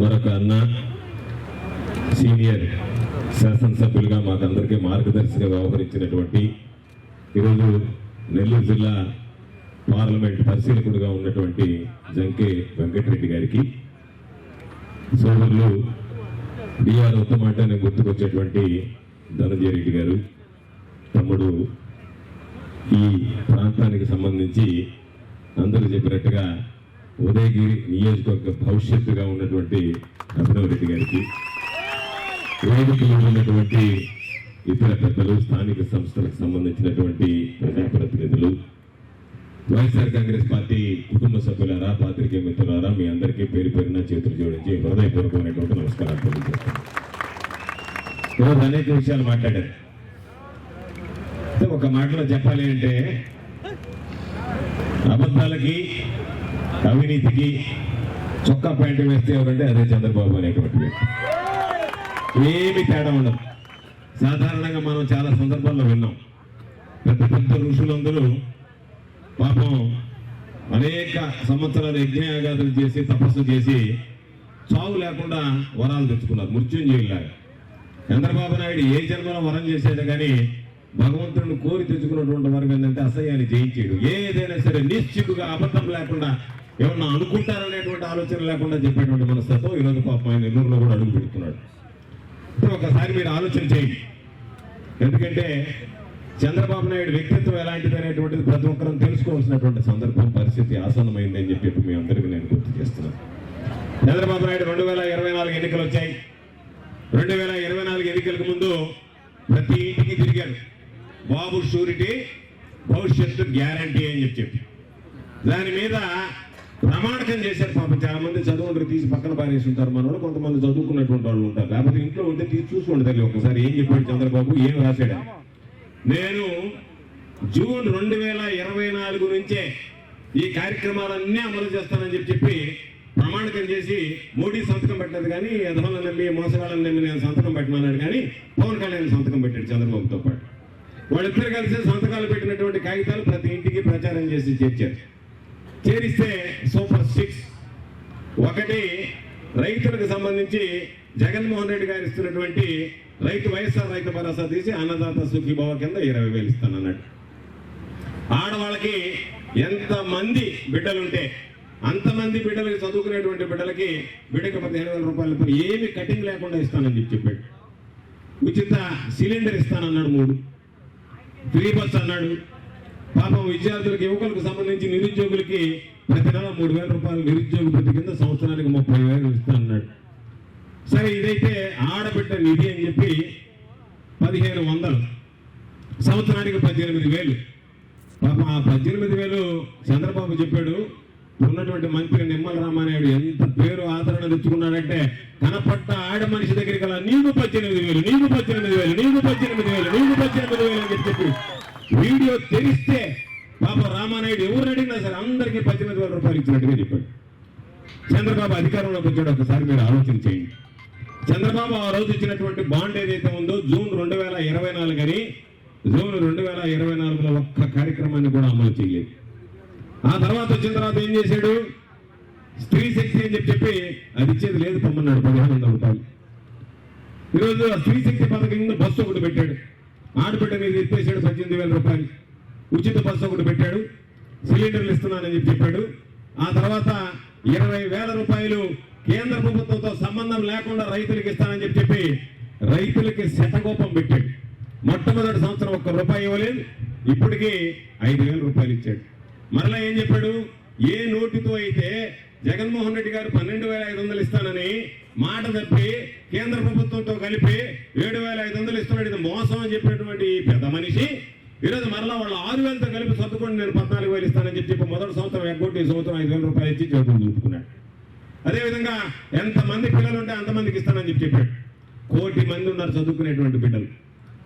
మరొక అన్న సీనియర్ శాసనసభ్యులుగా మాకందరికీ మార్గదర్శిగా వ్యవహరించినటువంటి ఈరోజు నెల్లూరు జిల్లా పార్లమెంట్ పరిశీలకుడుగా ఉన్నటువంటి జంకే వెంకటరెడ్డి గారికి సోదరులు డిఆర్ ఉత్తమ గుర్తుకొచ్చేటువంటి ధనంజయ రెడ్డి గారు తమ్ముడు ఈ ప్రాంతానికి సంబంధించి అందరూ చెప్పినట్టుగా ఉదయగిరి నియోజకవర్గ భవిష్యత్తుగా ఉన్నటువంటి అభినవ్ రెడ్డి గారికి వేదికలో ఉన్నటువంటి ఇతర పెద్దలు స్థానిక సంస్థలకు సంబంధించినటువంటి ప్రజాప్రతినిధులు వైఎస్ఆర్ కాంగ్రెస్ పార్టీ కుటుంబ సభ్యులారా పాత్రికే మిత్రులారా మీ అందరికీ పేరు పేరున చేతులు జోడించి హృదయపూర్వకమైనటువంటి నమస్కారాలు తెలియజేస్తాను ఈరోజు అనేక విషయాలు మాట్లాడారు. ఒక మాటలో చెప్పాలి అంటే అబద్ధాలకి అవినీతికి చొక్కా ప్యాంటు వేస్తే ఎవరంటే అదే చంద్రబాబు అనేటువంటి వ్యక్తి. ఏమి తేడా ఉండదు. సాధారణంగా మనం చాలా సందర్భాల్లో విన్నాం. పెద్ద పెద్ద ఋషులందరూ పాపం అనేక సంవత్సరాలు యజ్ఞయాగాదులు చేసి తపస్సు చేసి చావు లేకుండా వరాలు తెచ్చుకున్నారు. మృత్యుంజయులాగా చంద్రబాబు నాయుడు ఏ జన్మలో వరం చేసేది కానీ భగవంతుడిని కోరి తెచ్చుకున్నటువంటి వరం ఏంటంటే అసహ్యాన్ని జయించాడు. ఏదైనా సరే నిశ్చిపుగా అబద్ధం లేకుండా ఏమన్నా అనుకుంటారనేటువంటి ఆలోచన లేకుండా చెప్పేటువంటి మనస్తత్వం ఈరోజు పాపం ఆయన నెల్లూరులో కూడా అడుగు పెడుతున్నాడు. ఇప్పుడు ఒకసారి మీరు ఆలోచన చేయండి. ఎందుకంటే చంద్రబాబు నాయుడు వ్యక్తిత్వం ఎలాంటిది అనేటువంటిది ప్రతి ఒక్కరూ తెలుసుకోవాల్సినటువంటి సందర్భం పరిస్థితి ఆసన్నమైంది అని చెప్పి మీ అందరికీ నేను గుర్తు చేస్తున్నాను. చంద్రబాబు నాయుడు రెండు వేల ఇరవై నాలుగు ఎన్నికలు వచ్చాయి. రెండు వేల ఇరవై నాలుగు ఎన్నికలకు ముందు ప్రతి ఇంటికి తిరిగారు. బాబు షూరిటీ భవిష్యత్తు గ్యారంటీ అని చెప్పి చెప్పి. దాని మీద ప్రమాణకం చేశారు పాపం. చాలా మంది చదువుకుంటారు తీసి పక్కన పారేసి ఉంటారు మన వాళ్ళు కొంతమంది చదువుకున్నటువంటి వాళ్ళు ఉంటారు. లేకపోతే ఇంట్లో ఉంటే తీసి చూసుకోండి తల్లి ఒకసారి ఏం చెప్పాడు చంద్రబాబు? ఏం రాశాడు? నేను జూన్ రెండు వేల ఇరవై నాలుగు నుంచే ఈ కార్యక్రమాలన్నీ అమలు చేస్తానని చెప్పి చెప్పి ప్రమాణకం చేసి మోడీ సంతకం పెట్టలేదు కానీ యధవలను నమ్మి మోసగాళ్ళని నమ్మి నేను సంతకం పెట్టమన్నాడు కానీ పవన్ కళ్యాణ్ సంతకం పెట్టాడు చంద్రబాబుతో పాటు. వాళ్ళిద్దరు కలిసి సంతకాలు పెట్టినటువంటి కాగితాలు ప్రతి ఇంటికి ప్రచారం చేసి చేర్చారు. చేరిస్తే సూపర్ సిక్స్. ఒకటి రైతులకు సంబంధించి జగన్మోహన్ రెడ్డి గారు ఇస్తున్నటువంటి రైతు వైఎస్ఆర్ రైతు భరోసా తీసి అన్నదాత సుఖీభావ కింద ఇరవై వేలు ఇస్తానన్నట్టు ఆడవాళ్ళకి ఎంతమంది బిడ్డలుంటే అంతమంది బిడ్డలకి చదువుకునేటువంటి బిడ్డలకి బిడ్డకి పదిహేను వేల రూపాయలు ఏమి కటింగ్ లేకుండా ఇస్తానని చెప్పి చెప్పాడు. ఉచిత సిలిండర్ ఇస్తానన్నాడు మూడు. ఫ్రీ బస్ అన్నాడు. పాపం విద్యార్థులకు యువకులకు సంబంధించి నిరుద్యోగులకి ప్రతి నెల మూడు వేల రూపాయలు నిరుద్యోగ ప్రతి కింద సంవత్సరానికి ముప్పై వేలు ఇస్తానన్నాడు. సరే ఇదైతే ఆడబిడ్డ నిధి అని చెప్పి పదిహేను వందలు. సంవత్సరానికి పద్దెనిమిది వేలు. పాప ఆ పద్దెనిమిది వేలు చంద్రబాబు చెప్పాడు ఉన్నటువంటి మంత్రి నిమ్మల రామానాయుడు ఎంత పేరు ఆదరణ తెచ్చుకున్నాడంటే కనపట్ట ఆడ మనిషి దగ్గరికి అలా నీకు పద్దెనిమిది వేలు నీకు పద్దెనిమిది వీడియో తెలిస్తే పాప రామానాయుడు ఎవరు అడిగినా సరే అందరికీ పద్దెనిమిది వేల రూపాయలు ఇచ్చినట్టుగా చెప్పాడు. చంద్రబాబు అధికారంలోకి వచ్చాడు ఒకసారి మీరు ఆలోచన చేయండి. చంద్రబాబు ఆ రోజు ఇచ్చినటువంటి బాండ్ ఏదైతే ఉందో జూన్ రెండు వేల ఇరవై నాలుగు అని జూన్ రెండు వేల ఇరవై నాలుగులో ఒక్క కార్యక్రమాన్ని కూడా అమలు చేయలేదు. ఆ తర్వాత వచ్చిన తర్వాత ఏం చేశాడు? స్త్రీ శక్తి అని చెప్పి చెప్పి అది ఇచ్చేది లేదు పొమ్మన్నాడు పదిహేను వందల రూపాయలు. ఈరోజు ఆ స్త్రీ శక్తి పథకం కింద బస్సు ఒకటి పెట్టాడు. ఆడబిడ్డ మీద ఎత్తేసాడు పద్దెనిమిది వేల రూపాయలు. ఉచిత బస్సు ఒకటి పెట్టాడు. సిలిండర్లు ఇస్తున్నానని చెప్పి చెప్పాడు. ఆ తర్వాత ఇరవై వేల రూపాయలు కేంద్ర ప్రభుత్వంతో సంబంధం లేకుండా రైతులకు ఇస్తానని చెప్పి చెప్పి రైతులకి శతకోపం పెట్టాడు. మొట్టమొదటి సంవత్సరం ఒక్క రూపాయి ఇవ్వలేదు. ఇప్పటికీ ఐదు వేల రూపాయలు ఇచ్చాడు. మరలా ఏం చెప్పాడు? ఏ నోటితో అయితే జగన్మోహన్ రెడ్డి గారు పన్నెండు వేల ఐదు వందలు ఇస్తానని మాట తప్పి కేంద్ర ప్రభుత్వంతో కలిపి ఏడు వేల ఐదు వందలు ఇస్తున్నాడు. ఇది మోసం అని చెప్పినటువంటి పెద్ద మనిషి. ఈరోజు మరలా వాళ్ళు ఆరు వేలతో కలిపి సర్దుకోండి నేను పద్నాలుగు వేలు ఇస్తానని చెప్పి చెప్పి మొదటి సంవత్సరం ఎగ్గొట్టి ఈ సంవత్సరం ఐదు వేల రూపాయలు ఇచ్చి చదువులు చూసుకున్నాడు అదేవిధంగా ఎంతమంది పిల్లలు ఉంటే అంతమందికి ఇస్తానని చెప్పి చెప్పాడు. కోటి మంది ఉన్నారు చదువుకునేటువంటి బిడ్డలు.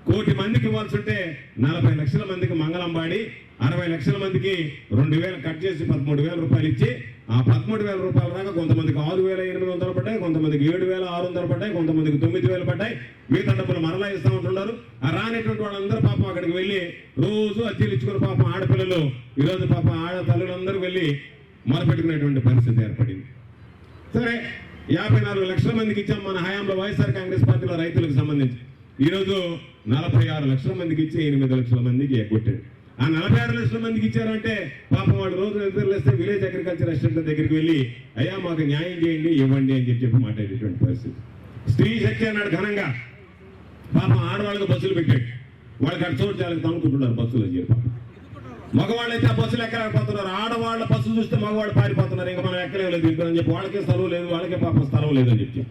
కోటి మందికి ఇవ్వాల్సి ఉంటే నలభై లక్షల మందికి మంగళం పాడి అరవై లక్షల మందికి రెండు వేలు కట్ చేసి పదమూడు వేల రూపాయలు ఇచ్చి ఆ పదమూడు వేల రూపాయల దాకా కొంతమందికి ఆరు వేల ఎనిమిది వందలు పడ్డాయి కొంతమందికి ఏడు వేల ఆరు వందలు పడ్డాయి కొంతమందికి తొమ్మిది వేలు పడ్డాయి. మిగతా డబ్బులు మరలా ఇస్తా ఉంటున్నారు. ఆ రానటువంటి వాళ్ళందరూ పాపం అక్కడికి వెళ్ళి రోజు అద్దెలు ఇచ్చుకుని పాపం ఆడపిల్లలు ఈరోజు పాపం ఆడ తల్లులందరూ వెళ్ళి మొరపెట్టుకునేటువంటి పరిస్థితి ఏర్పడింది. సరే యాభై నాలుగు లక్షల మందికి ఇచ్చాం మన హయాంలో వైఎస్ఆర్ కాంగ్రెస్ పార్టీలో రైతులకు సంబంధించి. ఈరోజు నలభై ఆరు లక్షల మందికి ఇచ్చి ఎనిమిది లక్షల మందికి ఎగ్గొట్టాడు. ఆ నలభై ఆరు లక్షల మందికి ఇచ్చారంటే పాపం వాడు రోజు నిద్రలేస్తే విలేజ్ అగ్రికల్చర్ అసిస్టెంట్ దగ్గరికి వెళ్ళి అయ్యా మాకు న్యాయం చేయండి ఇవ్వండి అని చెప్పి చెప్పి మాట్లాడేటువంటి పరిస్థితి. స్త్రీ శక్తి అన్నాడు ఘనంగా. పాపం ఆడవాళ్ళకి బస్సులు పెట్టాడు. వాళ్ళకి అటు చోటు చాలా తనుకుంటున్నారు బస్సులు అని చెప్పి. మగవాళ్ళు అయితే ఆ బస్సులు ఎక్కలేకపోతున్నారు. ఆడవాళ్ళ బస్సు చూస్తే మగవాళ్ళు పారిపోతున్నారు. ఇంకా మనం ఎక్కలేదు అని చెప్పి వాళ్ళకే స్థలం లేదు వాళ్ళకే పాపం స్థలం లేదు అని చెప్పి.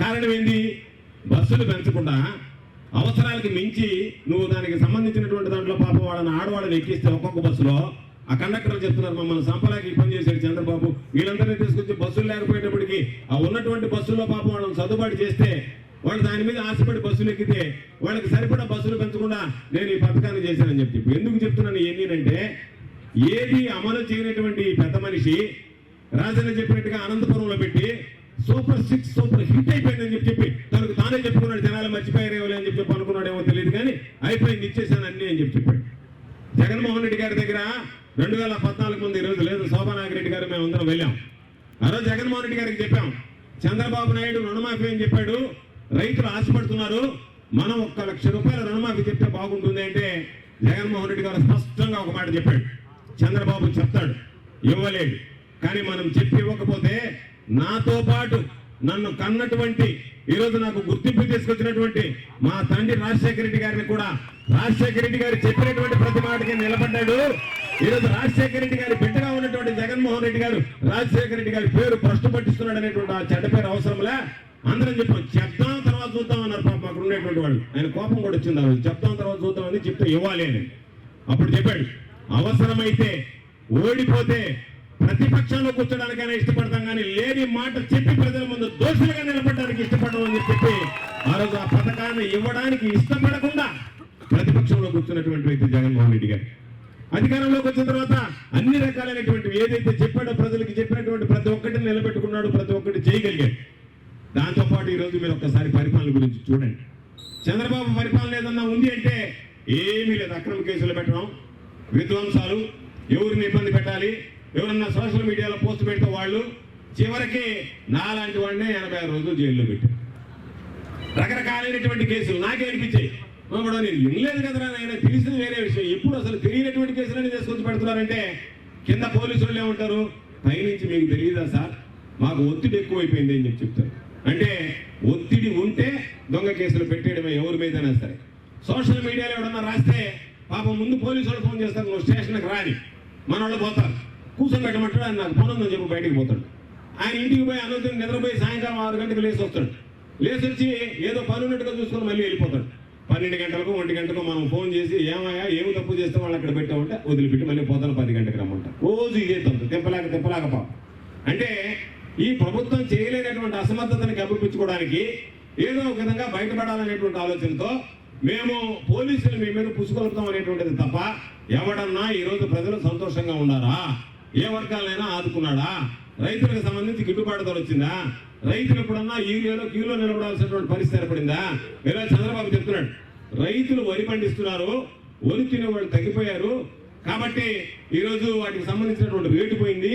కారణం ఏంది? బస్సులు పెంచకుండా అవసరాలకి మించి నువ్వు దానికి సంబంధించినటువంటి దాంట్లో పాప వాళ్ళని ఆడవాళ్ళని ఎక్కిస్తే ఒక్కొక్క బస్సులో ఆ కండక్టర్లు చెప్తున్నారు మమ్మల్ని సంపలాకి పని చేశాడు చంద్రబాబు. వీళ్ళందరినీ తీసుకొచ్చి బస్సులు లేకపోయేటప్పటికి ఆ ఉన్నటువంటి బస్సుల్లో పాపం వాళ్ళని సర్దుబాటు చేస్తే వాళ్ళు దాని మీద ఆశపడి బస్సులు ఎక్కితే వాళ్ళకి సరిపడా బస్సులు పెంచకుండా నేను ఈ పథకాన్ని చేశానని చెప్పి ఎందుకు చెప్తున్నాను ఏంటంటే ఏది అమలు చేయనటువంటి పెద్ద మనిషి రాజన్న చెప్పినట్టుగా అనంతపురంలో పెట్టి సూపర్ సిక్స్ సూపర్ హిట్ అయిపోయిందని చెప్పి చెప్పి తనకు తానే చెప్పుకున్నాడు జనాలు మర్చిపోయారేమో అని చెప్పి చెప్పి అనుకున్నాడేమో తెలియదు కానీ అయిపోయింది ఇచ్చేసాను అన్ని అని చెప్పి చెప్పాడు. జగన్మోహన్ రెడ్డి గారి దగ్గర రెండు వేల పద్నాలుగు ముందు ఈరోజు లేదు శోభానాగిరెడ్డి గారు మేము అందరం వెళ్ళాం. ఆ రోజు జగన్మోహన్ రెడ్డి గారికి చెప్పాం చంద్రబాబు నాయుడు రుణమాఫీ అని చెప్పాడు రైతులు ఆశపడుతున్నారు మనం ఒక్క లక్ష రూపాయల రుణమాఫీ చెప్తే బాగుంటుంది అంటే జగన్మోహన్ రెడ్డి గారు స్పష్టంగా ఒక మాట చెప్పాడు. చంద్రబాబు చెప్తాడు ఇవ్వలేడు కానీ మనం చెప్పి ఇవ్వకపోతే నాతో పాటు నన్ను కన్నటువంటి ఈ రోజు నాకు గుర్తింపు తీసుకొచ్చినటువంటి మా తండ్రి రాజశేఖర రెడ్డి గారిని కూడా రాజశేఖర రెడ్డి గారు చెప్పినటువంటి ప్రతి మాటకి నిలబడ్డాడు. ఈ రోజు రాజశేఖర రెడ్డి గారి బిడ్డగా ఉన్నటువంటి జగన్మోహన్ రెడ్డి గారు రాజశేఖర రెడ్డి గారి పేరు ప్రశ్న పట్టిస్తున్నాడు అనేటువంటి ఆ చెడ్డ పేరు అవసరంలే. అందరం చెప్పాం చెప్తాం తర్వాత చూద్దాం అన్నారు పాప అక్కడ ఉండేటువంటి వాళ్ళు. ఆయన కోపం కూడా వచ్చింది ఆ చెప్తాం తర్వాత చూద్దాం అని చెప్తే ఇవ్వాలి అని. అప్పుడు చెప్పాడు అవసరమైతే ఓడిపోతే ప్రతిపక్షంలో కూర్చోడానికైనా ఇష్టపడతాం కానీ లేని మాట చెప్పి ప్రజల ముందు దోషులుగా నిలబడడానికి ఇష్టపడడం అని చెప్పి ఆ రోజు ఆ పథకాన్ని ఇవ్వడానికి ఇష్టపడకుండా ప్రతిపక్షంలో కూర్చున్నటువంటి వ్యక్తి జగన్మోహన్ రెడ్డి గారు. అధికారంలోకి వచ్చిన తర్వాత అన్ని రకాలైనటువంటి ఏదైతే చెప్పాడో ప్రజలకు చెప్పినటువంటి ప్రతి ఒక్కటిని నిలబెట్టుకున్నాడు ప్రతి ఒక్కటి చేయగలిగాడు. దాంతోపాటు ఈరోజు ఈ రోజు మీరు ఒక్కసారి పరిపాలన గురించి చూడండి. చంద్రబాబు పరిపాలన ఏదన్నా ఉంది అంటే ఏమీ లేదు. అక్రమ కేసులు పెట్టడం విధ్వంసాలు ఎవరిని ఇబ్బంది పెట్టాలి ఎవరన్నా సోషల్ మీడియాలో పోస్ట్ పెడితే వాళ్ళు చివరికి నాలాంటి వాడినే ఎనభై ఆరు రోజులు జైల్లో పెట్టారు. రకరకాలైనటువంటి కేసులు నాకే అనిపించాయి. ఇప్పుడు నేను వినలేదు కదరా ఆయన తెలిసింది వేరే విషయం. ఎప్పుడు అసలు తెలియనటువంటి కేసులని తీసుకొచ్చి పెడుతున్నారంటే కింద పోలీసు వాళ్ళు ఏమంటారు పైనుంచి మీకు తెలియదా సార్? మాకు ఒత్తిడి ఎక్కువైపోయింది అని చెప్పి చెప్తారు. అంటే ఒత్తిడి ఉంటే దొంగ కేసులు పెట్టేయడమే ఎవరి మీదైనా సరే. సోషల్ మీడియాలో ఎవడన్నా రాస్తే పాపం ముందు పోలీసు వాళ్ళు ఫోన్ చేస్తారు నువ్వు స్టేషన్కి రాని. మన వాళ్ళు పోతారు. కూర్చొని ఆయన నాకు పోనందని చెప్పి బయటికి పోతాడు. ఆయన ఇంటికి పోయి అనంతరం నిద్రపోయి సాయంకాలం ఆరు గంటలకు లేచి వస్తాడు లేచి వచ్చి ఏదో పని ఉన్నట్టుగా చూసుకొని మళ్ళీ వెళ్ళిపోతాడు. పన్నెండు గంటలకు ఒంటి గంటకు మనం ఫోన్ చేసి ఏమయ్యా ఏమి తప్పు చేస్తే వాళ్ళు అక్కడ పెట్టామంటే వదిలిపెట్టి మళ్ళీ పోతాను పది గంటలకు రమ్మంటారు రోజు ఇదే తప్పు తెప్పలేక తెప్పలేక పాపం. అంటే ఈ ప్రభుత్వం చేయలేనటువంటి అసమర్థతని కప్పిపుచ్చుకోవడానికి ఏదో ఒక విధంగా బయటపడాలనేటువంటి ఆలోచనతో మేము పోలీసులు మీ మీద పుసుకొలుపుతాం అనేటువంటిది తప్ప ఎవడన్నా ఈ రోజు ప్రజలు సంతోషంగా ఉన్నారా ఏ వర్గాలైనా ఆదుకున్నాడా? రైతులకు సంబంధించి గిట్టుబాటు ధర వచ్చిందా? రైతులు ఎప్పుడన్నా యూరియాలో క్యూలో నిలబడాల్సినటువంటి పరిస్థితి ఏర్పడిందా? ఈరోజు చంద్రబాబు చెప్తున్నాడు. రైతులు వరి పండిస్తున్నారు వరి తినే వాళ్ళు తగ్గిపోయారు. కాబట్టి ఈరోజు వాటికి సంబంధించినటువంటి రేటు పోయింది.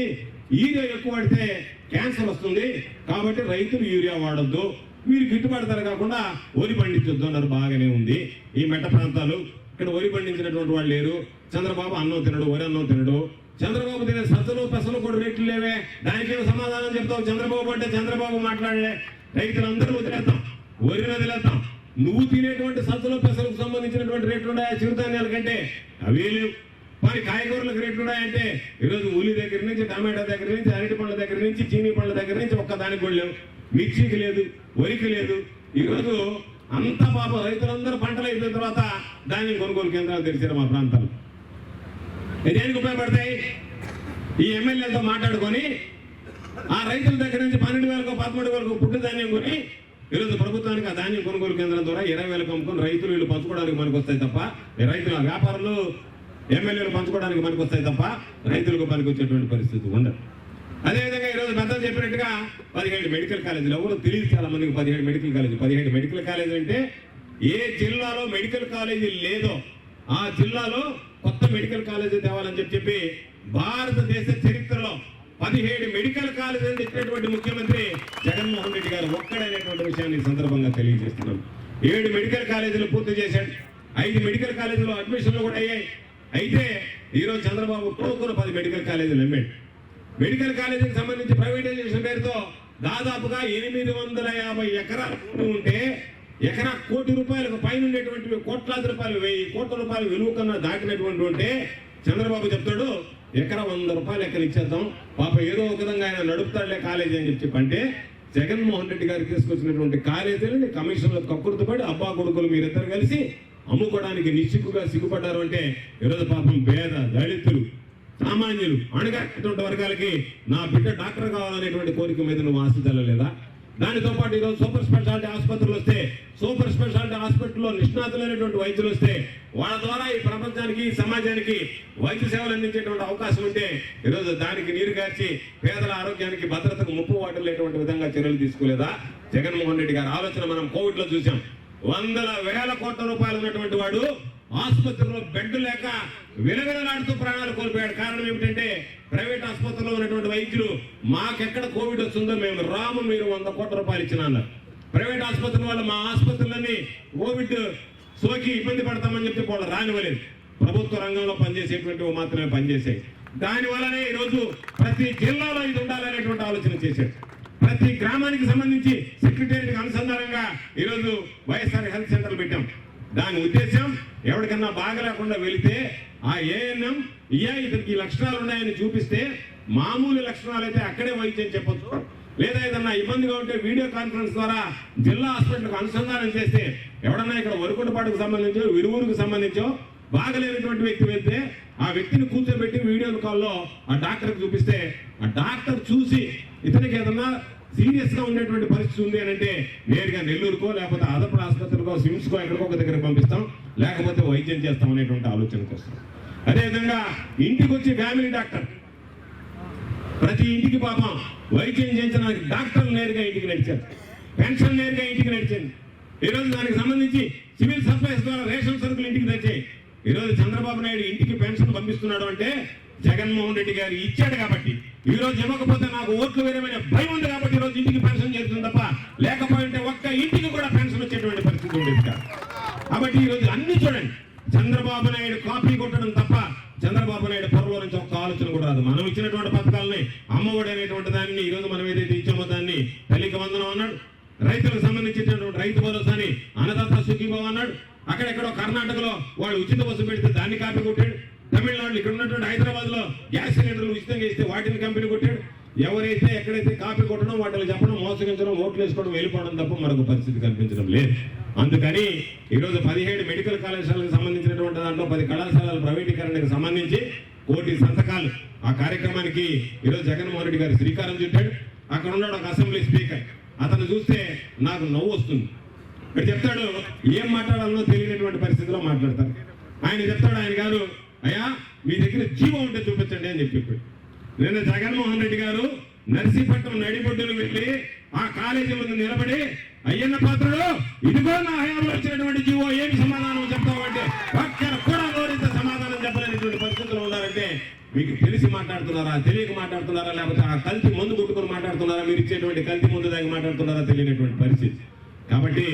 యూరియా ఎక్కువ పడితే క్యాన్సర్ వస్తుంది. కాబట్టి రైతులు యూరియా వాడద్దు. మీరు గిట్టుబాటు ధర కాకుండా వరి పండించొద్దు అన్నారు. బాగానే ఉంది. ఈ మెట్ట ప్రాంతాలు ఇక్కడ వరి పండించినటువంటి వాళ్ళు లేరు. చంద్రబాబు అన్నం తినడు వరి అన్నం తినడు. చంద్రబాబు తినే సజ్జలు పెసలు కూడా రేట్లు లేవే. దానికి సమాధానం చెప్తావు. చంద్రబాబు అంటే చంద్రబాబు మాట్లాడలే. రైతులందరూ వదిలేస్తాం వరిని వదిలేస్తాం నువ్వు తినేటువంటి సజ్జలు పెసలకు సంబంధించినటువంటి రేట్లు ఉన్నాయా? చిరుధాన్యాల కంటే అవే లేవు. మరి కాయగూరలకు రేట్లు ఉన్నాయంటే ఈరోజు ఉల్లి దగ్గర నుంచి టమాటా దగ్గర నుంచి అరటి పండ్ల దగ్గర నుంచి చీనీ పండ్ల దగ్గర నుంచి ఒక్క దానికి కూడా లేవు. మిర్చికి లేదు వరికి లేదు. ఈరోజు అంత పాప రైతులందరూ పంటలు అయిపోయిన తర్వాత దాన్ని కొనుగోలు కేంద్రాలు తెరిచారు మా ప్రాంతాలు. దేనికి ఉపయోగపడతాయి? ఈ ఎమ్మెల్యేలతో మాట్లాడుకొని ఆ రైతుల దగ్గర నుంచి పన్నెండు వేలకు పదమూడు వేలకు పుట్టు ధాన్యం కొని ఈరోజు ప్రభుత్వానికి ఆ ధాన్యం కొనుగోలు కేంద్రం ద్వారా ఇరవై వేలకు అమ్ముకొని రైతులు వీళ్ళు పంచుకోవడానికి మనకు వస్తాయి తప్ప రైతుల వ్యాపారులు ఎమ్మెల్యేలు పంచుకోవడానికి మనకు వస్తాయి తప్ప రైతులకు పనికి వచ్చేటువంటి పరిస్థితి ఉండదు. అదేవిధంగా ఈరోజు పెద్దలు చెప్పినట్టుగా పదిహేడు మెడికల్ కాలేజీలు ఎవరు తెలియదు చాలా మందికి పదిహేడు మెడికల్ కాలేజీ పదిహేడు మెడికల్ కాలేజీ అంటే ఏ జిల్లాలో మెడికల్ కాలేజీ లేదో ఆ జిల్లాలో కొత్త మెడికల్ కాలేజీ తేవాలని చెప్పి చెప్పి భారతదేశ చరిత్రలో పదిహేడు మెడికల్ కాలేజీలు తెచ్చినటువంటి ముఖ్యమంత్రి జగన్మోహన్ రెడ్డి గారు ఒక్కడైనటువంటి విషయాన్ని ఈ సందర్భంగా తెలియజేస్తున్నాను ఏడు మెడికల్ కాలేజీలు పూర్తి చేశాడు. ఐదు మెడికల్ కాలేజీలో అడ్మిషన్లు కూడా అయ్యాయి. అయితే ఈరోజు చంద్రబాబు కోరుకున్న పది మెడికల్ కాలేజీలు అమ్మాడు. మెడికల్ కాలేజీకి సంబంధించి ప్రైవేటైజేషన్ పేరుతో దాదాపుగా ఎనిమిది వందల యాభై ఎకరాల ఉంటే ఎకరా కోటి రూపాయలకు పైన ఉండేటువంటి కోట్లాది రూపాయలు వెయ్యి కోట్ల రూపాయలు విలువ కన్నా దాటినటువంటి ఉంటే చంద్రబాబు చెప్తాడు ఎకరా వంద రూపాయలు ఎక్కడ ఇచ్చేద్దాం. పాప ఏదో ఒక విధంగా ఆయన నడుపుతాడులే కాలేజీ అని చెప్పి అంటే జగన్మోహన్ రెడ్డి గారికి తీసుకొచ్చినటువంటి కాలేజీలని కమిషన్లో కక్కుర్తుపడి అబ్బా కొడుకులు మీరిద్దరు కలిసి అమ్ముకోవడానికి నిశ్చిక్కుగా సిగ్గుపడ్డారు అంటే ఈరోజు పాపం పేద దళితులు సామాన్యులు అణగాటువంటి వర్గాలకి నా బిడ్డ డాక్టర్ కావాలనేటువంటి కోరిక మీద నువ్వు ఆశించలేదా దానితో పాటు ఈరోజు సూపర్ స్పెషాలిటీ ఆసుపత్రులు వస్తే సూపర్ స్పెషాలిటీ హాస్పిటల్లో నిష్ణాతులైనటువంటి వైద్యులు వస్తే వాళ్ళ ద్వారా ఈ ప్రపంచానికి సమాజానికి వైద్య సేవలు అందించేటువంటి అవకాశం ఉంటే ఈరోజు దానికి నీరు కార్చి పేదల ఆరోగ్యానికి భద్రతకు ముప్పు వాటలేటువంటి విధంగా చర్యలు తీసుకోలేదా? జగన్మోహన్ రెడ్డి గారి ఆలోచన మనం కోవిడ్లో చూసాం వందల వేల కోట్ల రూపాయలు ఉన్నటువంటి వాడు ఆసుపత్రిలో బెడ్ లేక విలవిలలాడుతూ ప్రాణాలు కోల్పోయాడు. కారణం ఏమిటంటే ప్రైవేట్ ఆసుపత్రిలో ఉన్నటువంటి వైద్యులు మాకెక్కడ కోవిడ్ వస్తుందో మేము రాము మీరు వంద కోట్ల రూపాయలు ఇచ్చిన అన్నారు. ప్రైవేట్ ఆసుపత్రుల వల్ల మా ఆసుపత్రులన్నీ కోవిడ్ సోకి ఇబ్బంది పడతామని చెప్పి వాళ్ళు రానివ్వలేదు. ప్రభుత్వ రంగంలో పనిచేసేటువంటివి మాత్రమే పనిచేసాయి దాని వల్లనే ఈరోజు ప్రతి జిల్లాలో ఇది ఉండాలనేటువంటి ఆలోచన చేశాడు. ప్రతి గ్రామానికి సంబంధించి సెక్రటేరియట్కి అనుసంధానంగా ఈరోజు వైఎస్ఆర్ హెల్త్ సెంటర్లు పెట్టాం. దాని ఉద్దేశం ఎవరికన్నా బాగలేకుండా వెళితే ఆ ఏఎన్ఎం ఇయా ఇతనికి ఈ లక్షణాలు ఉన్నాయని చూపిస్తే మామూలు లక్షణాలు అయితే అక్కడే వైద్యం చెప్పొచ్చు. లేదా ఏదన్నా ఇబ్బందిగా ఉంటే వీడియో కాన్ఫరెన్స్ ద్వారా జిల్లా హాస్పిటల్కి అనుసంధానం చేస్తే ఎవడన్నా ఇక్కడ వరకుటపాటుకు సంబంధించో విరువురుకు సంబంధించో బాగలేనటువంటి వ్యక్తి వెళ్తే ఆ వ్యక్తిని కూర్చోబెట్టి వీడియో కాల్లో ఆ డాక్టర్కి చూపిస్తే ఆ డాక్టర్ చూసి ఇతనికి ఏదన్నా సీరియస్గా ఉండేటువంటి పరిస్థితి ఉంది అని అంటే నేరుగా నెల్లూరుకో లేకపోతే ఆదర్పడ సిమ్స్కో ఎక్కడికో ఒక దగ్గర పంపిస్తాం. లేకపోతే వైద్యం చేస్తాం అనేటువంటి ఆలోచనకు వస్తాం అదేవిధంగా ఇంటికి వచ్చి ఫ్యామిలీ డాక్టర్. ప్రతి ఇంటికి పాపం వైద్యం చేయించడానికి డాక్టర్లు నేరుగా ఇంటికి నడిచారు. పెన్షన్ నేరుగా ఇంటికి నడిచింది ఈరోజు దానికి సంబంధించి సివిల్ సప్లైస్ ద్వారా రేషన్ సరుకులు ఇంటికి తెచ్చాయి. ఈరోజు చంద్రబాబు నాయుడు ఇంటికి పెన్షన్ పంపిస్తున్నాడు అంటే జగన్మోహన్ రెడ్డి గారు ఇచ్చాడు కాబట్టి ఈ రోజు ఇవ్వకపోతే నాకు ఓట్లు వేరేమైన భయం ఉంది కాబట్టి ఈరోజు రోజు ఇంటికి పెన్షన్ చేస్తుంది తప్ప లేకపోయింటే ఒక్క ఇంటికి కూడా పెన్షన్ వచ్చేటువంటి పరిస్థితి ఉండేది కాబట్టి ఈ రోజు అన్ని చూడండి. చంద్రబాబు నాయుడు కాపీ కొట్టడం తప్ప చంద్రబాబు నాయుడు పొరలో నుంచి ఒక్క ఆలోచన కూడా రాదు. మనం ఇచ్చినటువంటి పథకాలని అమ్మఒడి అనేటువంటి దాన్ని ఈ రోజు మనం ఏదైతే ఇచ్చామో దాన్ని తల్లికి వందనం అన్నాడు. రైతులకు సంబంధించినటువంటి రైతు భరోసాని అన్నదాత సుఖీభావ అన్నాడు. అక్కడెక్కడో కర్ణాటకలో వాళ్ళు ఉచిత బస్సు పెడితే దాన్ని కాపీ కొట్టాడు. తమిళనాడులో ఇక్కడ ఉన్నటువంటి హైదరాబాద్లో గ్యాస్ సిలిండర్లు ఉచితంగా ఇస్తే వాటిని కంపెనీ కొట్టాడు. ఎవరైతే ఎక్కడైతే కాపీ కొట్టడం వాటిని చెప్పడం మోసగించడం ఓట్లు వేసుకోవడం వెళ్ళిపోవడం తప్ప మరొక పరిస్థితి కనిపించడం లేదు. అందుకని ఈరోజు పదిహేడు మెడికల్ కళాశాలకు సంబంధించినటువంటి దాంట్లో పది కళాశాలల ప్రైవేటీకరణకు సంబంధించి కోటి సంతకాలు. ఆ కార్యక్రమానికి ఈరోజు జగన్మోహన్ రెడ్డి గారు శ్రీకారం చుట్టాడు. అక్కడ ఉన్నాడు ఒక అసెంబ్లీ స్పీకర్. అతను చూస్తే నాకు నవ్వు వస్తుంది. ఇక్కడ చెప్తాడు ఏం మాట్లాడాలనో తెలియనటువంటి పరిస్థితిలో మాట్లాడతారు ఆయన చెప్తాడు ఆయన గారు అయ్యా మీ దగ్గర జీవం ఉంటే చూపించండి అని చెప్పి చెప్పాడు. నిన్న జగన్మోహన్ రెడ్డి గారు నర్సీపట్నం నడిబొడ్డును వెళ్ళి ఆ కాలేజీ ముందు నిలబడి అయ్యన్న పాత్రలో ఇదిగో నా హయాంలో వచ్చినటువంటి జీవో ఏమి సమాధానం చెప్తావంటే ఒక్కరు కూడా నోరింత సమాధానం చెప్పలేనటువంటి పరిస్థితులు ఉన్నారంటే మీకు తెలిసి మాట్లాడుతున్నారా తెలియక మాట్లాడుతున్నారా లేకపోతే ఆ కల్తీ ముందు కొట్టుకొని మాట్లాడుతున్నారా మీరు ఇచ్చేటువంటి కల్తీ ముందు దాకా మాట్లాడుతున్నారా తెలియనటువంటి పరిస్థితి. కాబట్టి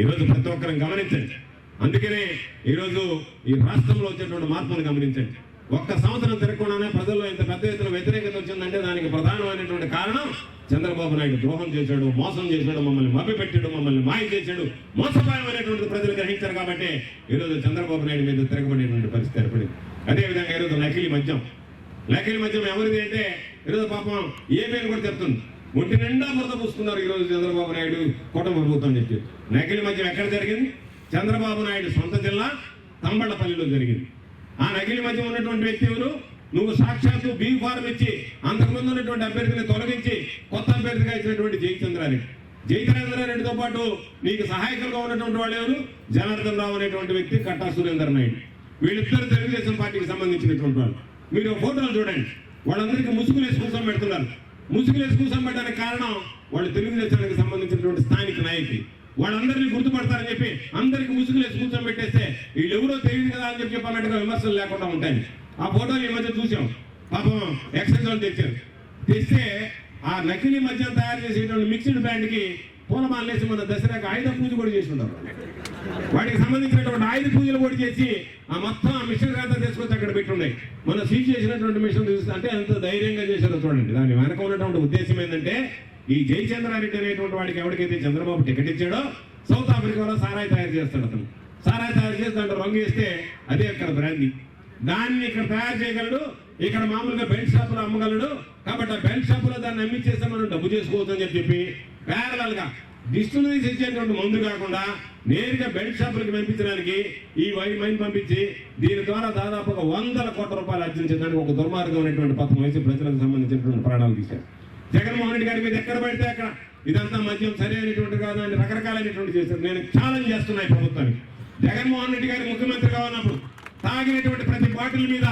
ఈరోజు ప్రతి ఒక్కరిని గమనించండి. అందుకనే ఈరోజు ఈ రాష్ట్రంలో వచ్చేటువంటి మార్పును గమనించండి. ఒక్క సంవత్సరం తిరగకుండానే ప్రజల్లో ఇంత పెద్ద ఎత్తున వ్యతిరేకత వచ్చిందంటే దానికి ప్రధానమైనటువంటి కారణం చంద్రబాబు నాయుడు ద్రోహం చేశాడు మోసం చేశాడు మమ్మల్ని మభ్యపెట్టాడు మమ్మల్ని మాయ చేశాడు. మోసపాయమైనటువంటి ప్రజలు గ్రహించారు కాబట్టి ఈరోజు చంద్రబాబు నాయుడు మీద తిరగబడేటువంటి పరిస్థితి ఏర్పడింది. అదేవిధంగా ఈరోజు నకిలీ మద్యం. నకిలీ మద్యం ఎవరిది అంటే ఈరోజు పాపం ఏ పేరు కూడా చెప్తుంది. ఒంటి నిండా బురద పూసుకున్నారు ఈరోజు చంద్రబాబు నాయుడు కోట ప్రభుత్వం చెప్పి నకిలీ మద్యం ఎక్కడ జరిగింది? చంద్రబాబు నాయుడు సొంత జిల్లా తంబళ్ళపల్లిలో జరిగింది. ఆ నకిలీ మధ్య ఉన్నటువంటి వ్యక్తి ఎవరు నువ్వు సాక్షాత్తు బీ ఫారం ఇచ్చి అంతకుముందు ఉన్నటువంటి అభ్యర్థిని తొలగించి కొత్త అభ్యర్థిగా ఇచ్చినటువంటి జయచంద్రారెడ్డి. జయచంద్రారెడ్డితో పాటు నీకు సహాయకులుగా ఉన్నటువంటి వాళ్ళు ఎవరు? జనార్దన్ రావు అనేటువంటి వ్యక్తి కట్టా సురేందర్ నాయుడు. వీళ్ళిద్దరు తెలుగుదేశం పార్టీకి సంబంధించినటువంటి వాళ్ళు. మీరు ఫోటోలు చూడండి. వాళ్ళందరికీ ముసుగులు వేసి కూర్చొని పెడుతున్నారు. ముసుగులు వేసి కూర్చొని పెట్టడానికి కారణం వాళ్ళు తెలుగుదేశానికి సంబంధించినటువంటి స్థానిక నాయకులు. వాళ్ళందరినీ గుర్తుపడతారని చెప్పి అందరికి ముసుగులు వేసి కూర్చొని పెట్టేస్తే వీళ్ళు ఎవరో తెలియదు కదా అని చెప్పి చెప్పాలంటే విమర్శలు లేకుండా ఉంటాయి. ఆ ఫోటోలు ఈ మధ్య చూసాం. పాపం ఎక్సైజ్ వాళ్ళు తెచ్చారు. తెస్తే ఆ నకిలీ మద్యం తయారు చేసేటువంటి మిక్స్డ్ బ్యాండ్కి పూలమాలేసి మన దసరాకి ఆయుధ పూజ కూడా చేసి ఉన్నారు వాటికి సంబంధించినటువంటి ఆయుధ పూజలు కూడా చేసి ఆ మొత్తం ఆ మిషన్ అంతా తీసుకొచ్చి అక్కడ పెట్టున్నాయి మనం సీజ్ చేసినటువంటి మిషన్ చూస్తే అంటే ఎంత ధైర్యంగా చేశారో చూడండి. దాని వెనక ఉన్నటువంటి ఉద్దేశం ఏంటంటే ఈ జయచంద్రారెడ్డి అనేటువంటి వాడికి ఎవరికైతే చంద్రబాబు టికెట్ ఇచ్చాడో సౌత్ ఆఫ్రికాలో సారాయి తయారు చేస్తాడు అతను. సారాయి తయారు చేసి దాంట్లో రంగు వేస్తే అదే అక్కడ బ్రాంది దాన్ని ఇక్కడ తయారు చేయగలడు ఇక్కడ మామూలుగా బెల్ట్ షాపులో అమ్మగలడు. కాబట్టి ఆ బెల్ట్ షాపులో దాన్ని అమ్మిచ్చేస్తే మనం డబ్బు చేసుకోవచ్చు అని చెప్పి ప్యారలల్గా డిస్టిలరీస్ ఇచ్చేటువంటి మందు కాకుండా నేరుగా బెల్ట్ షాపులకు పంపించడానికి ఈ వై మైన్ పంపించి దీని ద్వారా దాదాపు ఒక వందల కోట్ల రూపాయలు అర్జించడానికి ఒక దుర్మార్గం అనేటువంటి పథకం వేసి ప్రజలకు సంబంధించినటువంటి ప్రాణాలు తీశారు జగన్మోహన్ రెడ్డి గారి మీద ఎక్కడ పడితే అక్కడ. ఇదంతా మద్యం సరైనటువంటి కాదు అని రకరకాలైనటువంటి చేశారు. నేను ఛాలెంజ్ చేస్తున్నా ఈ ప్రభుత్వానికి. జగన్మోహన్ రెడ్డి గారు ముఖ్యమంత్రిగా ఉన్నప్పుడు తాగినటువంటి ప్రతి బాటిల్ మీద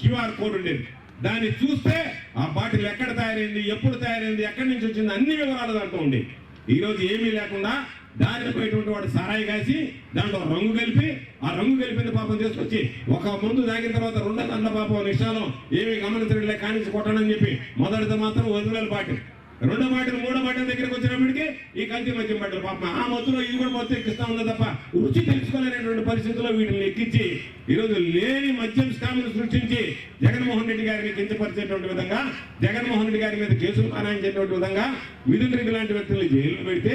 క్యూఆర్ కోడ్ ఉండేది. దాన్ని చూస్తే ఆ బాటిల్ ఎక్కడ తయారైంది ఎప్పుడు తయారైంది ఎక్కడి నుంచి వచ్చింది అన్ని వివరాలు దాంట్లో ఉండేవి. ఈరోజు ఏమీ లేకుండా దారిలో పోయేటువంటి వాడు సారాయి కాసి దాంట్లో రంగు కలిపి ఆ రంగు కలిపిన పాపం తీసుకొచ్చి ఒక ముందు తాగిన తర్వాత రెండో దాంట్లో పాపం నిషాలం ఏమీ గమనించడంలే కానించి కొట్టనని చెప్పి మొదటిది మాత్రం వదిలేలు పాటి రెండో మాటలు మూడో మాటల దగ్గరకు వచ్చినప్పటికీ ఈ కల్తీ మద్యం మాటలు. పాప ఆ మత్తులో ఇది కూడా మొత్తం ఎక్కిస్తా ఉందా తప్ప రుచి తెలుసుకోలేనటువంటి పరిస్థితుల్లో వీటిని ఎక్కించి ఈరోజు లేని మద్యం స్కామ్ను సృష్టించి జగన్మోహన్ రెడ్డి గారిని కించపరిచేటువంటి విధంగా జగన్మోహన్ రెడ్డి గారి మీద కేసులు పారాయించేటువంటి విధంగా మిథున్ రెడ్డి లాంటి వ్యక్తుల్ని జైలు పెడితే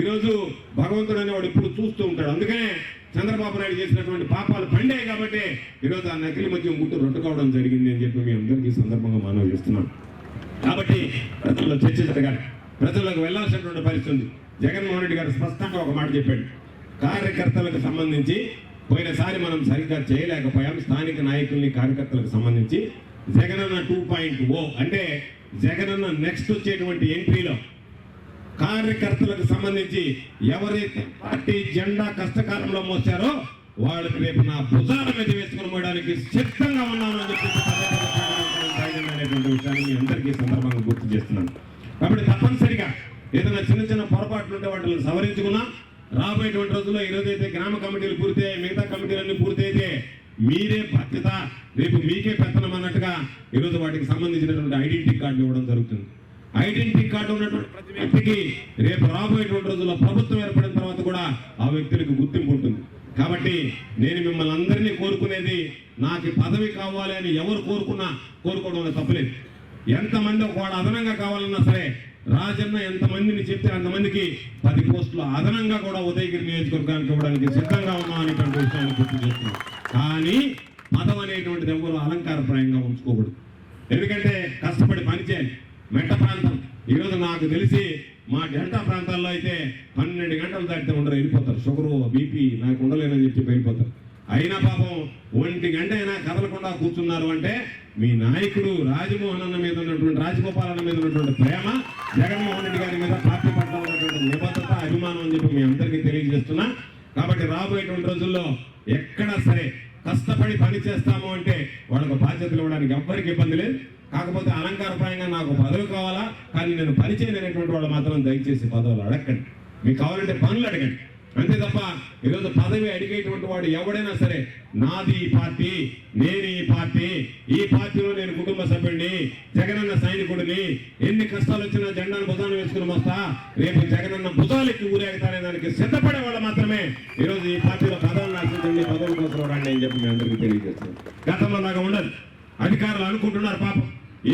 ఈరోజు భగవంతుడు అనేవాడు ఇప్పుడు చూస్తూ ఉంటాడు. అందుకనే చంద్రబాబు నాయుడు చేసినటువంటి పాపాలు పండాయి కాబట్టి ఈరోజు ఆ నకిలీ మద్యం గుట్టు రొట్టుకోవడం జరిగింది అని చెప్పి మీ అందరికీ ఈ సందర్భంగా మనవి చేస్తున్నాను కాబట్టి ప్రజల్లో చర్చ జరగాలి ప్రజలకు వెళ్ళాల్సినటువంటి పరిస్థితి ఉంది. జగన్మోహన్ రెడ్డి గారు స్పష్టంగా ఒక మాట చెప్పాడు. కార్యకర్తలకు సంబంధించి పోయినసారి మనం సరిగ్గా చేయలేకపోయాం. స్థానిక నాయకుల్ని కార్యకర్తలకు సంబంధించి. జగనన్న టూ పాయింట్ ఓ అంటే జగనన్న నెక్స్ట్ వచ్చేటువంటి ఎంట్రీలో కార్యకర్తలకు సంబంధించి ఎవరైతే పార్టీ జెండా కష్టకాలంలో మోస్తారో వాళ్ళకి రేపు నా భుజాల మీద వేసుకుని పోయడానికి సిద్ధంగా ఉన్నాను అని చెప్పి అనేటువంటి విషయాన్ని మీ అందరికీ సందర్భంగా గుర్తు చేస్తున్నాను. కాబట్టి తప్పనిసరిగా ఏదైనా చిన్న చిన్న పొరపాట్లు ఉంటే వాటిని సవరించుకున్నా రాబోయేటువంటి రోజుల్లో ఈ రోజైతే గ్రామ కమిటీలు పూర్తయ్యాయి మిగతా కమిటీలన్నీ పూర్తయితే మీరే బాధ్యత. రేపు మీకే పెత్తనం అన్నట్టుగా ఈరోజు వాటికి సంబంధించినటువంటి ఐడెంటిటీ కార్డు ఇవ్వడం జరుగుతుంది. ఐడెంటిటీ కార్డు ఉన్నటువంటి ప్రతి వ్యక్తికి రేపు రాబోయేటువంటి రోజుల్లో ప్రభుత్వం ఏర్పడిన తర్వాత కూడా ఆ వ్యక్తులకు గుర్తింపు ఉంటుంది. కాబట్టి నేను మిమ్మల్ని అందరినీ కోరుకునేది నాకు పదవి కావాలి అని ఎవరు కోరుకున్నా కోరుకోవడంలో తప్పలేదు. ఎంతమంది ఒకవాడు అదనంగా కావాలన్నా సరే రాజన్న ఎంతమందిని చెప్తే అంతమందికి పది పోస్టులు అదనంగా కూడా ఉదయగిరి నియోజకవర్గానికి ఇవ్వడానికి సిద్ధంగా ఉన్నాం అనేటువంటి విషయాన్ని గుర్తు చేస్తున్నాం. కానీ పదం అనేటువంటిది ఎవరు అలంకారప్రాయంగా ఉంచుకోకూడదు. ఎందుకంటే కష్టపడి పనిచేయాలి. మెట్ట ప్రాంతం. ఈరోజు నాకు తెలిసి మా డెల్టా ప్రాంతాల్లో అయితే పన్నెండు గంటలు దాటితే ఉండరు వెళ్ళిపోతారు. షుగరు బీపీ నాకు ఉండలేనని చెప్పి వెళ్ళిపోతారు. అయినా పాపం ఒంటి గంట అయినా కదలకుండా కూర్చున్నారు అంటే మీ నాయకుడు రాజమోహన్ అన్న మీద ఉన్నటువంటి రాజగోపాల్ అన్న మీద ఉన్నటువంటి ప్రేమ జగన్మోహన్ రెడ్డి గారి మీద పార్టీ పట్ల ఉన్నటువంటి నిబద్ధత అభిమానం అని చెప్పి మీ అందరికీ తెలియజేస్తున్నా. కాబట్టి రాబోయేటువంటి రోజుల్లో ఎక్కడా సరే కష్టపడి పని చేస్తాము అంటే వాళ్ళకు బాధ్యతలు ఇవ్వడానికి ఎవ్వరికి ఇబ్బంది లేదు. కాకపోతే అలంకారప్రాయంగా నాకు పదవి కావాలా? కానీ నేను పని చేయలేనటువంటి వాళ్ళు మాత్రం దయచేసి పదవులు అడగండి. మీకు కావాలంటే పనులు అడగండి. అంతే తప్ప ఈరోజు పదవి అడిగేటువంటి వాడు ఎవడైనా సరే నాది ఈ పార్టీ నేను ఈ పార్టీ ఈ పార్టీలో నేను కుటుంబ సభ్యుడిని జగనన్న సైనికుడిని ఎన్ని కష్టాలు వచ్చినా జెండాను భుజాన్ని వేసుకుని వస్తా రేపు జగనన్న భుజాలకి ఊరేగుతానే దానికి సిద్ధపడే వాళ్ళు మాత్రమే ఈరోజు ఈ పార్టీలో పదవులు ఆశించండి పదవుల కోసం రండి అని చెప్పి మీ అందరికీ తెలియజేస్తాను గతంలో లాగా ఉండదు. అధికారులు అనుకుంటున్నారు పాపం.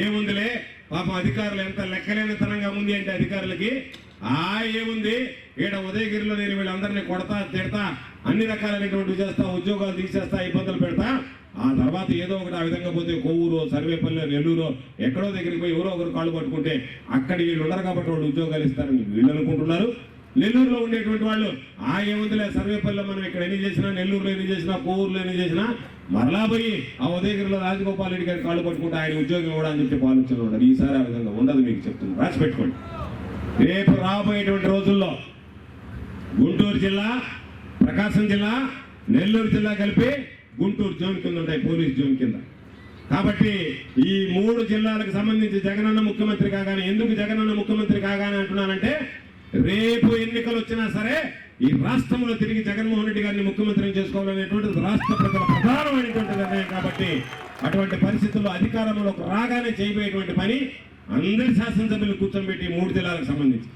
ఏముందిలే? పాపం అధికారులు ఎంత లెక్కలేనితనంగా ఉంది అంటే అధికారులకి ఆ ఏముంది? ఈడ ఉదయగిరిలో నేను వీళ్ళందరినీ కొడతా తిడతా అన్ని రకాలైనటువంటి చేస్తా ఉద్యోగాలు తీసేస్తా ఇబ్బందులు పెడతా. ఆ తర్వాత ఏదో ఒకటి ఆ విధంగా పోతే కొవ్వూరు సర్వేపల్లి నెల్లూరు ఎక్కడో దగ్గరికి పోయి ఎవరో ఒకరు కాళ్ళు పట్టుకుంటే అక్కడ వీళ్ళు ఉండరు కాబట్టి వాళ్ళు ఉద్యోగాలు ఇస్తారని వీళ్ళు అనుకుంటున్నారు. నెల్లూరులో ఉండేటువంటి వాళ్ళు ఆ ఏముందిలే సర్వేపల్లిలో మనం ఇక్కడ ఎన్ని చేసినా నెల్లూరులో ఎన్ని చేసినా కొవ్వూరులో ఎన్ని చేసినా మరలా పోయి ఆ ఉదయగిరిలో రాజగోపాల్ రెడ్డి గారి కాళ్ళు పట్టుకుంటే ఆయన ఉద్యోగం ఇవ్వడానికి చెప్పి ఆలోచన ఉండదు ఈసారి ఆ విధంగా ఉండదు మీకు చెప్తున్నాను. రాసి పెట్టుకోండి. రేపు రాబోయేటువంటి రోజుల్లో గుంటూరు జిల్లా ప్రకాశం జిల్లా నెల్లూరు జిల్లా కలిపి గుంటూరు జోన్ కింద ఉంటాయి పోలీస్ జోన్ కింద. కాబట్టి ఈ మూడు జిల్లాలకు సంబంధించి జగనన్న ముఖ్యమంత్రి కాగానే ఎందుకు జగనన్న ముఖ్యమంత్రి కాగానే అంటున్నానంటే రేపు ఎన్నికలు వచ్చినా సరే ఈ రాష్ట్రంలో తిరిగి జగన్మోహన్ రెడ్డి గారిని ముఖ్యమంత్రిని చేసుకోవాలనేటువంటిది రాష్ట్ర ప్రజల ప్రధానమైనటువంటి నిర్ణయం కాబట్టి అటువంటి పరిస్థితుల్లో అధికారంలోకి రాగానే చేయబోయేటువంటి పని అందరి శాసనసభ్యులు కూర్చోబెట్టి మూడు జిల్లాలకు సంబంధించి.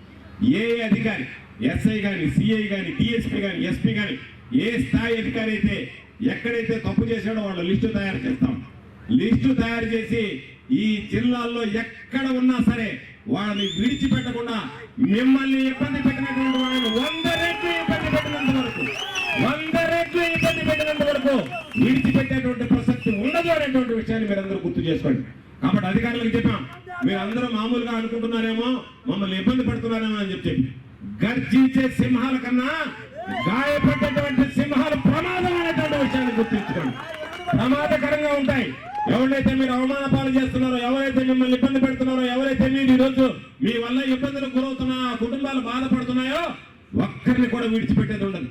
ఏ అధికారి ఎస్ఐ కానీ సిఐ కానీ డిఎస్పీ కానీ ఎస్పీ కానీ ఏ స్థాయి అధికారి అయితే ఎక్కడైతే తప్పు చేశాడో వాళ్ళ లిస్టు తయారు చేస్తాం. లిస్టు తయారు చేసి ఈ జిల్లాల్లో ఎక్కడ ఉన్నా సరే వాళ్ళని విడిచిపెట్టకుండా మిమ్మల్ని ఇబ్బంది పెట్టినటువంటి వాళ్ళని వంద రెట్లు ఇబ్బంది పెట్టినంత వరకు వంద రెట్లు ఇబ్బంది పెట్టినంత వరకు విడిచిపెట్టేటువంటి ప్రసక్తి ఉండదు అనేటువంటి విషయాన్ని మీరందరూ గుర్తు చేసుకోండి. కాబట్టి అధికారులకు చెప్పాం మీరందరూ మామూలుగా అనుకుంటున్నారేమో మమ్మల్ని ఇబ్బంది పడుతున్నారేమో అని చెప్పి గర్జించే సింహాల కన్నా గాయపడ్డటువంటి సింహాలు ప్రమాదం అనేటువంటి విషయాన్ని గుర్తించుకోండి. ప్రమాదకరంగా ఉంటాయి. ఎవరైతే మీరు అవమాన పాలు చేస్తున్నారో ఎవరైతే మిమ్మల్ని ఇబ్బంది పెడుతున్నారో ఎవరైతే మీరు ఈరోజు మీ వల్ల ఇబ్బందులకు గురవుతున్న కుటుంబాలు బాధపడుతున్నాయో ఒక్కరిని కూడా విడిచిపెట్టేది ఉండదు.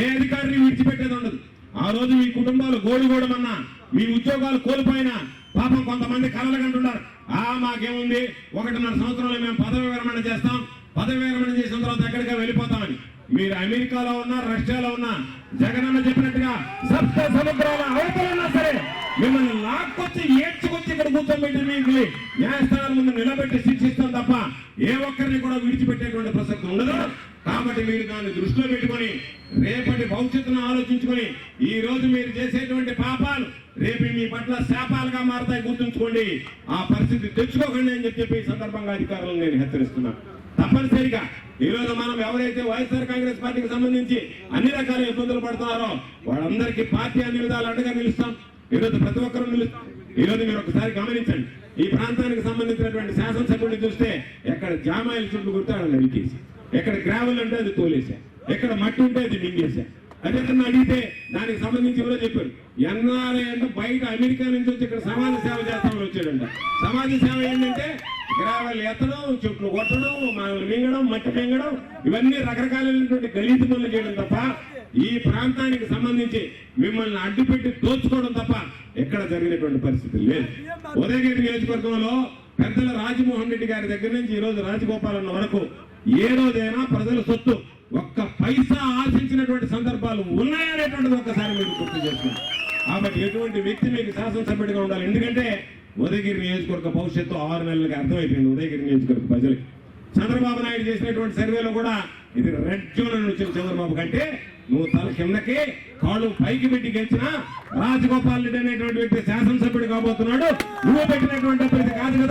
ఏ అధికారిని విడిచిపెట్టేది ఉండదు. ఆ రోజు మీ కుటుంబాలు గోడుగోడమన్నా మీ ఉద్యోగాలు కోల్పోయినా పాపం కొంతమంది కలలుగంటున్నారు. ఆ మాకేముంది? ఒకటిన్నర సంవత్సరంలో మేము పదవి విరమణ చేస్తాం. పదవి విరమణ చేసిన తర్వాత ఎక్కడికి వెళ్ళిపోతామని. మీరు అమెరికాలో ఉన్నా రష్యాలో ఉన్నా జగనన్న చెప్పినట్టుగా సప్త సముద్రాల అవతలన్నా సరే మిమ్మల్ని లాక్కొచ్చి ఏడ్చుకొచ్చి ఇక్కడ కూర్చోబెట్టి మీకు న్యాయస్థానం ముందు నిలబెట్టి శిక్షిస్తాం తప్ప ఏ ఒక్కరిని కూడా విడిచిపెట్టేటువంటి ప్రసక్తి ఉండదు. కాబట్టి మీరు దాన్ని దృష్టిలో పెట్టుకొని రేపటి భవిష్యత్తును ఆలోచించుకొని ఈ రోజు మీరు చేసేటువంటి పాపాలు రేపు మీ పట్ల శాపాలుగా మారతాయి గుర్తుంచుకోండి. ఆ పరిస్థితి తెచ్చుకోకండి అని చెప్పి ఈ సందర్భంగా అధికారులను నేను హెచ్చరిస్తున్నాను. తప్పనిసరిగా ఈ రోజు మనం ఎవరైతే వైఎస్ఆర్ కాంగ్రెస్ పార్టీకి సంబంధించి అన్ని రకాల ఇబ్బందులు పడుతున్నారో వాళ్ళందరికీ పార్టీ అన్ని విధాలు అండగా నిలుస్తాం. ఈరోజు ప్రతి ఒక్కరూ ఈరోజు మీరు ఒకసారి గమనించండి. ఈ ప్రాంతానికి సంబంధించినటువంటి శాసనసభ్యుడిని చూస్తే ఎక్కడ జామాయిల చుట్టూ కుడతాడు నరికేసి ఎక్కడ గ్రావెల్ ఉంటే అది తోలేసా ఎక్కడ మట్టి ఉంటే అది మింగేసా. అదే అడిగితే దానికి సంబంధించి ఎవరో చెప్పారు ఎన్ఆర్ఐ అంటే బయట అమెరికా నుంచి వచ్చి ఇక్కడ సమాజ సేవ చేస్తామని వచ్చాడంట. సమాజ సేవ ఏంటంటే గ్రావెల్ ఎత్తడం చెట్లు కొట్టడం మనల్ని మింగడం మట్టి మింగడం ఇవన్నీ రకరకాలైనటువంటి గలీత పనులు చేయడం తప్ప ఈ ప్రాంతానికి సంబంధించి మిమ్మల్ని అడ్డుపెట్టి దోచుకోవడం తప్ప ఎక్కడ జరిగినటువంటి పరిస్థితి లేదు. ఉదయగిరి నియోజకవర్గంలో పెద్దల రాజమోహన్ రెడ్డి గారి దగ్గర నుంచి ఈ రోజు రాజగోపాలన్న వరకు ఏ రోజైనా ప్రజల సొత్తు ఒక్క పైసా ఆశించినటువంటి సందర్భాలు ఉన్నాయనేటువంటిది ఒక్కసారి మీరు గుర్తు చేసుకోండి. కాబట్టి ఎటువంటి వ్యక్తి మీకు శాసనసభ్యుడిగా ఉండాలి. ఎందుకంటే ఉదయగిరి నియోజకవర్గ భవిష్యత్తు ఆరు నెలలకి అర్థమైపోయింది ఉదయగిరి నియోజకవర్గ ప్రజలకి. చంద్రబాబు నాయుడు చేసినటువంటి సర్వేలో కూడా ఇది రెడ్ జోన్ అని వచ్చింది చంద్రబాబు కంటే. నువ్వు తల కిందకి కాళ్ళు పైకి పెట్టి గెలిచిన రాజగోపాల్ రెడ్డి అనేటువంటి వ్యక్తి శాసనసభ్యుడు కాబోతున్నాడు. నువ్వు పెట్టినటువంటి కాదు.